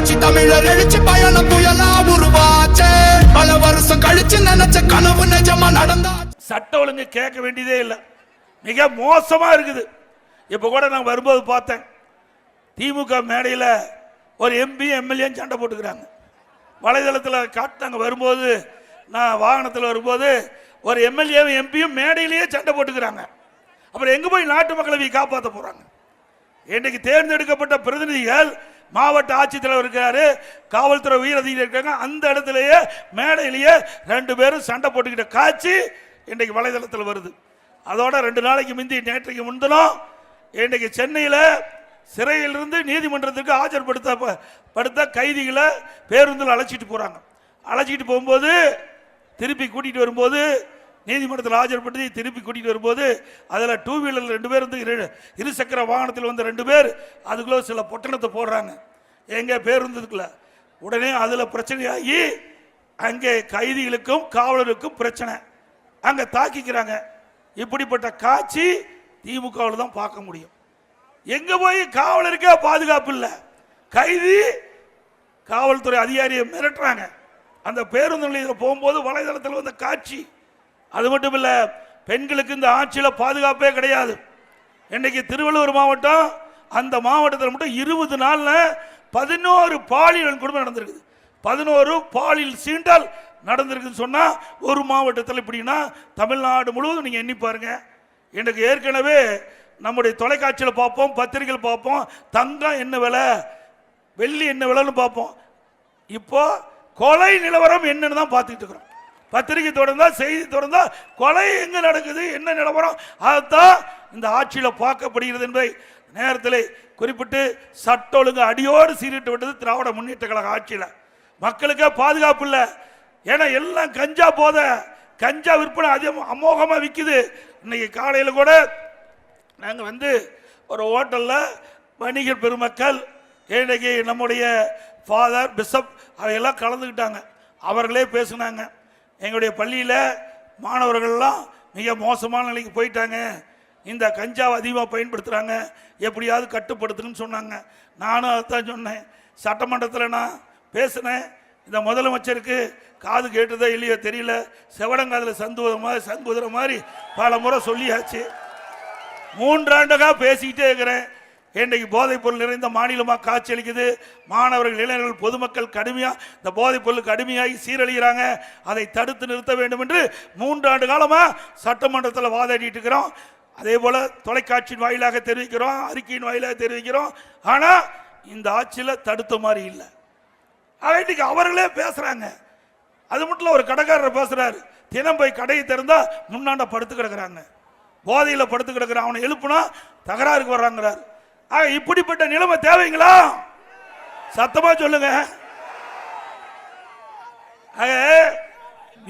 புரட்சி தமிழர் எழுச்சி பயணம் புயலா உருவாச்சே. பல வருஷம் கழிச்சு நினைச்ச கனவு நிஜமா நடந்தா சட்ட ஒழுங்கு கேட்க வேண்டியதே இல்லை. மிக மோசமா இருக்குது. இப்போ கூட நான் வரும்போது பார்த்தேன். திமுக மேடையில் ஒரு எம்பி எம்எல்ஏன்னு சண்டை போட்டுக்கிறாங்க. வலைதளத்தில் காட்டினாங்க. வரும்போது நான் வாகனத்தில் வரும்போது ஒரு எம்எல்ஏவும் எம்பியும் மேடையிலேயே சண்டை போட்டுக்கிறாங்க. அப்புறம் எங்கே போய் நாட்டு மக்களை காப்பாற்ற போகிறாங்க இன்றைக்கு தேர்ந்தெடுக்கப்பட்ட பிரதிநிதிகள் மாவட்ட ஆட்சித்தலைவர் இருக்கிறாரு காவல்துறை உயர் அதிகாரி இருக்காங்க அந்த இடத்துலயே மேடையிலேயே ரெண்டு பேரும் சண்டை போட்டுக்கிட்ட காட்சி இன்றைக்கு வலைதளத்தில் வருது. அதோட ரெண்டு நாளைக்கு முந்தி நேற்றைக்கு முன்தினம் இன்றைக்கு சென்னையில் சிறையிலிருந்து நீதிமன்றத்துக்கு ஆஜர்படுத்த படுத்த கைதிகளை பேருந்தில் அழைச்சிட்டு போகிறாங்க அழைச்சிட்டு போகும்போது திருப்பி கூட்டிகிட்டு வரும்போது நீதிமன்றத்தில் ஆஜர்படுத்தி திருப்பி கூட்டிகிட்டு வரும்போது அதில் டூ வீலரில் ரெண்டு பேர் வந்து இரு இருசக்கர வாகனத்தில் வந்த ரெண்டு பேர் அதுக்குள்ளே சில பொட்டணத்தை போடுறாங்க. எங்கே பேருந்துக்குள்ள உடனே அதில் பிரச்சனையாகி அங்கே கைதிகளுக்கும் காவலருக்கும் பிரச்சனை. அங்கே தாக்கிக்கிறாங்க. இப்படிப்பட்ட காட்சி திமுகவில் தான் பார்க்க முடியும். எங்கே போய் காவலருக்கே பாதுகாப்பு இல்லை. கைதி காவல்துறை அதிகாரியை மிரட்டுறாங்க. அந்த பேருந்து நிலையத்தில் போகும்போது வலைதளத்தில் வந்த காட்சி. அது மட்டும் இல்லை பெண்களுக்கு இந்த ஆட்சியில் பாதுகாப்பே கிடையாது. இன்னைக்கு திருவள்ளூர் மாவட்டம் அந்த மாவட்டத்தில் மட்டும் இருபது நாளில் பதினோரு பாலியல் குடும்பம் நடந்திருக்குது. பதினோரு பாலியல் சீண்டல் நடந்திருக்குன்னு சொன்னால் ஒரு மாவட்டத்தில் இப்படின்னா தமிழ்நாடு முழுவதும் நீங்கள் எண்ணி பாருங்க. எனக்கு ஏற்கனவே நம்முடைய தொலைக்காட்சியில் பார்ப்போம் பத்திரிகையில் பார்ப்போம் தங்கம் என்ன விலை வெள்ளி என்ன விலைன்னு பார்ப்போம். இப்போ கொலை நிலவரம் என்னன்னு தான் பார்த்துக்கிட்டு இருக்கிறோம். பத்திரிகை தொடர்ந்தா செய்தி தொடர்ந்தா கொலை எங்க நடக்குது என்ன நிலவரம் அதுதான் இந்த ஆட்சியில் பார்க்கப்படுகிறது என்பதை நேரத்தில் குறிப்பிட்டு சட்ட ஒழுங்கு அடியோடு சீரிட்டு விட்டது திராவிட முன்னேற்ற கழக ஆட்சியில். மக்களுக்கே பாதுகாப்பு இல்லை. ஏன்னா எல்லாம் கஞ்சா போத கஞ்சா விற்பனை அதிகம் அமோகமாக விற்குது இன்னைக்கு காலையில் கூட நாங்கள் வந்து ஒரு ஹோட்டலில் வணிகர் பெருமக்கள் இன்னைக்கு நம்முடைய ஃபாதர் பிஷப் அவையெல்லாம் கலந்துக்கிட்டாங்க. அவர்களே பேசுனாங்க. எங்களுடைய பள்ளியில் மாணவர்கள்லாம் மிக மோசமான நிலைக்கு போயிட்டாங்க. இந்த கஞ்சாவை அதிகமாக பயன்படுத்துகிறாங்க எப்படியாவது கட்டுப்படுத்துன்னு சொன்னாங்க. நானும் அதைத்தான் சொன்னேன். சட்டமன்றத்தில் நான் பேசினேன். இந்த முதலமைச்சருக்கு காது கேட்டதோ இல்லையோ தெரியல. செவடங்காதில் சந்துவத மாதிரி சங்குதுற மாதிரி பல முறை சொல்லியாச்சு. மூன்றாண்டுகா பேசிக்கிட்டே இருக்கிறேன். இன்றைக்கு போதைப் பொருள் நிறைந்த மாநிலமாக காட்சியளிக்குது. மாணவர்கள் இளைஞர்கள் பொதுமக்கள் கடுமையாக இந்த போதைப் பொருள் கடுமையாகி சீரழிகிறாங்க. அதை தடுத்து நிறுத்த வேண்டும் என்று மூன்றாண்டு காலமாக சட்டமன்றத்தில் வாதாடிட்டு இருக்கிறோம். அதே போல் தொலைக்காட்சியின் வாயிலாக தெரிவிக்கிறோம் அறிக்கையின் வாயிலாக தெரிவிக்கிறோம். ஆனால் இந்த ஆட்சியில் தடுத்த மாதிரி இல்லை. ஆக அவர்களே பேசுகிறாங்க அது மட்டும் இல்லை ஒரு கடைக்காரர் பேசுகிறாரு தினம் போய் கடையை திறந்தால் முன்னாண்ட படுத்து கிடக்குறாங்க. போதையில் படுத்து கிடக்கிறான். அவனை எழுப்புனா தகராறுக்கு வர்றாங்கிறார். இப்படிப்பட்ட நிலைமை தேவைங்களா? சத்தமா சொல்லுங்க.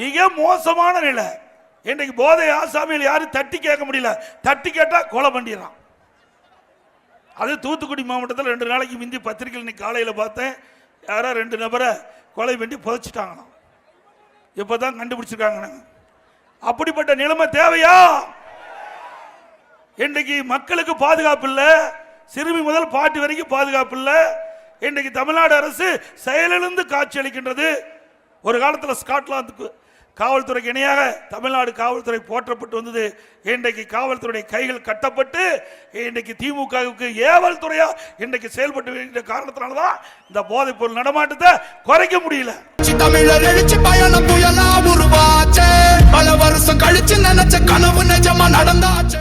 மிக மோசமான நிலை. இன்றைக்கு போதை ஆசாமியில் யாரும் தட்டி கேட்க முடியல. தட்டி கேட்டா கொலை பண்ணிடுறான் அது தூத்துக்குடி மாவட்டத்தில் ரெண்டு நாளைக்கு முந்தி பத்திரிகையில் இன்னைக்கு காலையில் பார்த்தேன். யாரோ ரெண்டு நபரை கொலை பண்ணி புதைச்சிட்டாங்களாம். இப்போ தான் கண்டுபிடிச்சிருக்காங்க. அப்படிப்பட்ட நிலைமை தேவையா? இன்றைக்கு மக்களுக்கு பாதுகாப்பு இல்லை. சிறுமி முதல் பாட்டு வரைக்கும் பாதுகாப்பு இல்லை. இன்றைக்கு தமிழ்நாடு அரசு செயலிழந்து காட்சி அளிக்கின்றது ஒரு காலத்தில் ஸ்காட்லாந்துக்கு காவல்துறைக்கு இணையாக தமிழ்நாடு காவல்துறை போற்றப்பட்டு வந்தது. இன்றைக்கு காவல்துறையுடைய கைகள் கட்டப்பட்டு இன்றைக்கு திமுகவுக்கு ஏவல் துறையா இன்றைக்கு செயல்பட்டு வருகின்ற காரணத்தினால்தான் இந்த போதைப் பொருள் நடமாட்டத்தை குறைக்க முடியல. தமிழர் எழுச்சி பயணம் புயலா பல வருஷம் கழிச்சு நினைச்ச கனவு நிஜமா நடந்தாச்சே.